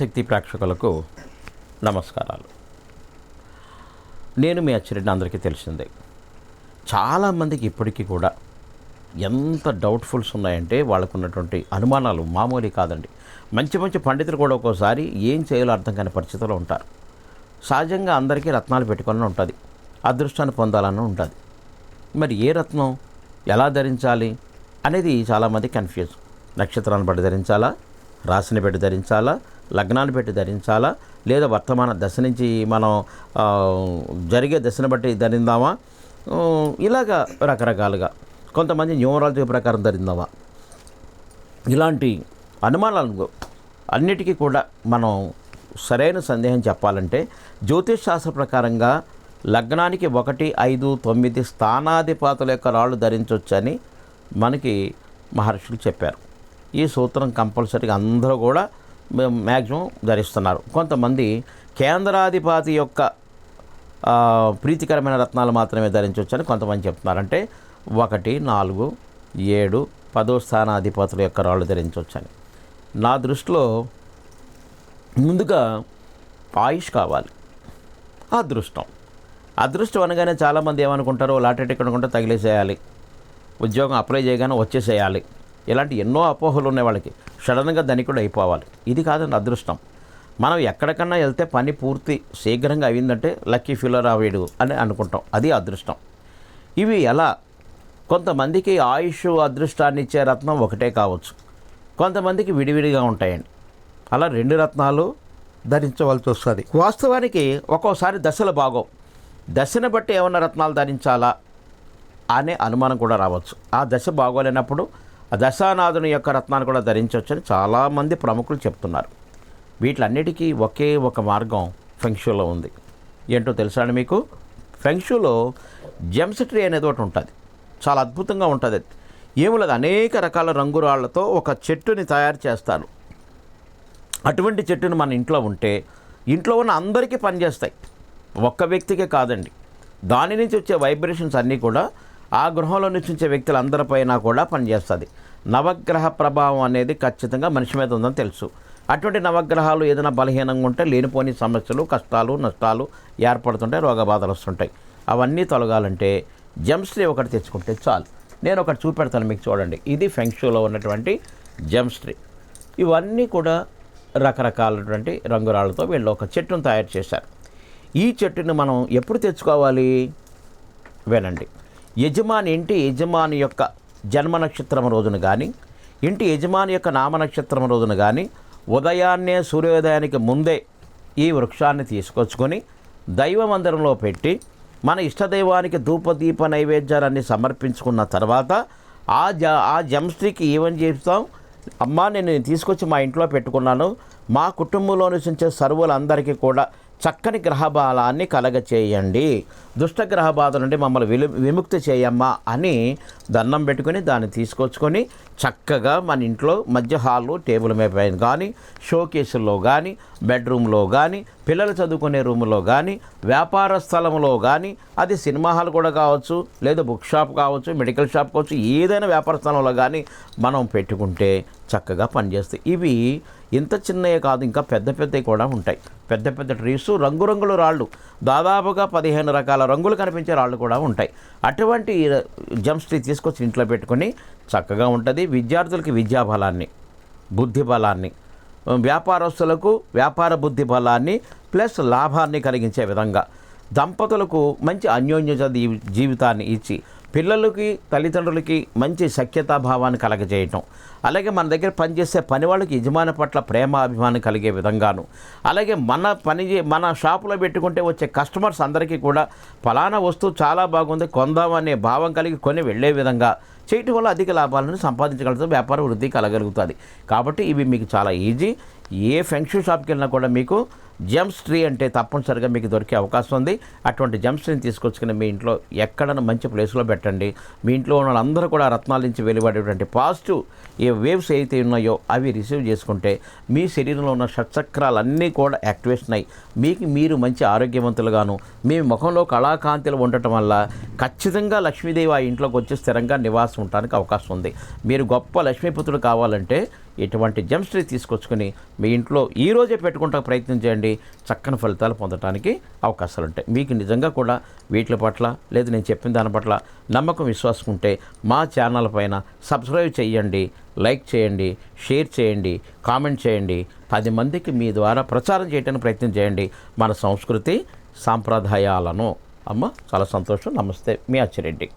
శక్తి ప్రేక్షకులకు నమస్కారాలు. నేను మీ అచ్చిరెడ్డి అందరికీ తెలిసిందే. చాలామందికి ఇప్పటికీ కూడా ఎంత డౌట్ఫుల్స్ ఉన్నాయంటే వాళ్ళకు ఉన్నటువంటి అనుమానాలు మామూలు కాదండి. మంచి మంచి పండితులు కూడా ఒక్కోసారి ఏం చేయాలో అర్థం కాని పరిస్థితిలో ఉంటారు. సహజంగా అందరికీ రత్నాలు పెట్టుకొని ఉంటుంది. అదృష్టాన్ని పొందాలని ఉంటుంది. మరి ఏ రత్నం ఎలా ధరించాలి అనేది చాలామంది కన్ఫ్యూజ్. నక్షత్రాన్ని బట్టి ధరించాలా? రాశిని పెట్టి ధరించాలా? లగ్నాన్ని పెట్టి ధరించాలా? లేదా వర్తమాన దశ నుంచి మనం జరిగే దశను బట్టి ధరిందామా? ఇలాగ ఇలాగా రకరకాలుగా. కొంతమంది న్యూమరాలజీ ప్రకారం ధరిందామా? ఇలాంటి అనుమానాలు అన్నిటికీ కూడా మనం సరైన సందేహం చెప్పాలంటే జ్యోతిష్ శాస్త్ర ప్రకారంగా లగ్నానికి ఒకటి ఐదు తొమ్మిది స్థానాధిపాతుల యొక్క రాళ్ళు ధరించవచ్చని మనకి మహర్షులు చెప్పారు. ఈ సూత్రం కంపల్సరీగా అందరూ కూడా మ్యాక్సిమం ధరిస్తున్నారు. కొంతమంది కేంద్రాధిపతి యొక్క ప్రీతికరమైన రత్నాలు మాత్రమే ధరించవచ్చని కొంతమంది చెప్తున్నారు. అంటే ఒకటి నాలుగు ఏడు పదో స్థానాధిపతుల యొక్క రాళ్ళు ధరించవచ్చని నా దృష్టిలో ముందుగా ఆయుష్ కావాలి. అదృష్టం. అదృష్టం అనగానే చాలామంది ఏమనుకుంటారో లాటరీ టికెట్ అనుకుంటే తగిలేసేయాలి. ఉద్యోగం అప్లై చేయగానే వచ్చేసేయాలి. ఇలాంటి ఎన్నో అపోహలు ఉన్నాయి వాళ్ళకి. సడన్గా ధనికుడు అయిపోవాలి. ఇది కాదండి అదృష్టం. మనం ఎక్కడికన్నా వెళ్తే పని పూర్తి శీఘ్రంగా అయిందంటే లక్కీ ఫీలర్ అవ్వడు అని అనుకుంటాం. అది అదృష్టం. ఇవి ఎలా? కొంతమందికి ఆయుష్ అదృష్టాన్ని ఇచ్చే రత్నం ఒకటే కావచ్చు. కొంతమందికి విడివిడిగా ఉంటాయండి. అలా రెండు రత్నాలు ధరించవలసి వస్తుంది. వాస్తవానికి ఒక్కోసారి దశలు బాగోవు దశను బట్టి ఏమన్నా రత్నాలు ధరించాలా అనే అనుమానం కూడా రావచ్చు. ఆ దశ బాగోలేనప్పుడు దశానాథుని యొక్క రత్నాన్ని కూడా ధరించవచ్చని చాలామంది ప్రముఖులు చెప్తున్నారు. వీటిలన్నిటికీ ఒకే ఒక మార్గం ఫెంక్షూలో ఉంది. ఏంటో తెలుసా అండి మీకు? ఫెంక్షూలో జెమ్స్ ట్రీ అనేది ఒకటి ఉంటుంది. చాలా అద్భుతంగా ఉంటుంది. అది ఏమి లేదు అనేక రకాల రంగురాళ్ళతో ఒక చెట్టుని తయారు చేస్తారు. అటువంటి చెట్టును మన ఇంట్లో ఉంటే ఇంట్లో ఉన్న అందరికీ పనిచేస్తాయి. ఒక్క వ్యక్తికే కాదండి. దాని నుంచి వచ్చే వైబ్రేషన్స్ అన్నీ కూడా ఆ గృహంలో నుంచి వచ్చే వ్యక్తులందరిపైన కూడా పనిచేస్తుంది. నవగ్రహ ప్రభావం అనేది ఖచ్చితంగా మనిషి మీద ఉందని తెలుసు. అటువంటి నవగ్రహాలు ఏదైనా బలహీనంగా ఉంటే లేనిపోని సమస్యలు కష్టాలు నష్టాలు ఏర్పడుతుంటాయి రోగబాధలు వస్తుంటాయి. అవన్నీ తొలగాలంటే జెమ్స్ట్రీ ఒకటి తెచ్చుకుంటే చాలు. నేను ఒకటి చూపెడతాను మీకు చూడండి. ఇది ఫెంక్షూలో ఉన్నటువంటి జెమ్స్ట్రీ ఇవన్నీ కూడా రకరకాలటువంటి రంగురాళ్ళతో వీళ్ళు ఒక చెట్టును తయారు చేశారు. ఈ చెట్టుని మనం ఎప్పుడు తెచ్చుకోవాలి? వినండి యజమాని ఇంటి యజమాని యొక్క జన్మ నక్షత్రం రోజున కానీ ఇంటి యజమాని యొక్క నామ నక్షత్రం రోజున కానీ ఉదయాన్నే సూర్యోదయానికి ముందే ఈ వృక్షాన్ని తీసుకొచ్చుకొని దైవ మందిరంలో పెట్టి మన ఇష్టదైవానికి ధూపదీప నైవేద్యాలన్నీ సమర్పించుకున్న తర్వాత ఆ జ ఆ జంస్ట్రీకి ఏమని చెప్తాం? అమ్మా నేను తీసుకొచ్చి మా ఇంట్లో పెట్టుకున్నాను. మా కుటుంబంలో నివసించే సర్వులందరికీ కూడా చక్కని గ్రహబాలాన్ని కలగచేయండి. దుష్ట గ్రహ బాధ నుండి మమ్మల్ని విలు విముక్తి చేయమ్మా అని దండం పెట్టుకొని దాన్ని తీసుకొచ్చుకొని చక్కగా మన ఇంట్లో మధ్య హాల్లో టేబుల్ మీద పైన కానీ షోకేసుల్లో కానీ బెడ్రూమ్లో కానీ పిల్లలు చదువుకునే రూములో కానీ వ్యాపార స్థలంలో కానీ అది సినిమా హాల్ కూడా కావచ్చు లేదా బుక్ షాప్ కావచ్చు మెడికల్ షాప్ కావచ్చు ఏదైనా వ్యాపార స్థలంలో కానీ మనం పెట్టుకుంటే చక్కగా పనిచేస్తాయి. ఇవి ఇంత చిన్నవి కాదు ఇంకా పెద్ద పెద్దవి కూడా ఉంటాయి. పెద్ద పెద్ద ట్రీస్ రంగురంగుల రాళ్ళు దాదాపుగా పదిహేను రకాల రంగులు కనిపించే రాళ్ళు కూడా ఉంటాయి. అటువంటి జంప్స్ ట్రీ తీసుకొచ్చి ఇంట్లో పెట్టుకొని చక్కగా ఉంటుంది. విద్యార్థులకి విద్యా బలాన్ని బుద్ధి బలాన్ని వ్యాపారస్తులకు వ్యాపార బుద్ధి బలాన్ని ప్లస్ లాభాన్ని కలిగించే విధంగా దంపతులకు మంచి అన్యోన్య జీవితాన్ని ఇచ్చి పిల్లలకి తల్లిదండ్రులకి మంచి సఖ్యతాభావాన్ని కలగజేయటం. అలాగే మన దగ్గర పనిచేసే పని వాళ్ళకి యజమాని పట్ల ప్రేమ అభిమానం కలిగే విధంగాను. అలాగే మన పని మన షాపులో పెట్టుకుంటే వచ్చే కస్టమర్స్ అందరికీ కూడా ఫలానా వస్తువు చాలా బాగుంది కొందామనే భావం కలిగి కొని వెళ్ళే విధంగా చేయటం వల్ల అధిక లాభాలను సంపాదించగలుగుతుంది వ్యాపార వృద్ధి కలగలుగుతుంది. కాబట్టి ఇవి మీకు చాలా ఈజీ. ఏ ఫెంక్షన్ షాప్కి వెళ్ళినా కూడా మీకు జెమ్స్ ట్రీ అంటే తప్పనిసరిగా మీకు దొరికే అవకాశం ఉంది. అటువంటి జెమ్స్ ట్రీని తీసుకొచ్చుకుని మీ ఇంట్లో ఎక్కడైనా మంచి ప్లేస్లో పెట్టండి. మీ ఇంట్లో ఉన్న వాళ్ళందరూ కూడా రత్నాల నుంచి వెలువడేటువంటి పాజిటివ్ ఏ వేవ్స్ అయితే ఉన్నాయో అవి రిసీవ్ చేసుకుంటే మీ శరీరంలో ఉన్న షట్చక్రాలన్నీ కూడా యాక్టివేషన్ అయ్యి మీకు మీరు మంచి ఆరోగ్యవంతులుగాను మీ ముఖంలో కళాకాంతిలు ఉండటం వల్ల ఖచ్చితంగా లక్ష్మీదేవి ఆ ఇంట్లోకి వచ్చి స్థిరంగా నివాసం ఉండడానికి అవకాశం ఉంది. మీరు గొప్ప లక్ష్మీపుత్రుడు కావాలంటే ఇటువంటి జెమ్స్ట్రీ తీసుకొచ్చుకొని మీ ఇంట్లో ఈ రోజే పెట్టుకుంటా ప్రయత్నం చేయండి. చక్కని ఫలితాలు పొందడానికి అవకాశాలు ఉంటాయి మీకు నిజంగా కూడా వీటి పట్ల లేదు నేను చెప్పిన దాని పట్ల నమ్మకం విశ్వాసం ఉంటే మా ఛానల్ పైన సబ్స్క్రైబ్ చేయండి లైక్ చేయండి షేర్ చేయండి కామెంట్ చేయండి. పది మందికి మీ ద్వారా ప్రచారం చేయడానికి ప్రయత్నం చేయండి. మన సంస్కృతి సాంప్రదాయాలను. అమ్మ చాలా సంతోషం. నమస్తే. మీ అచ్చిరెడ్డి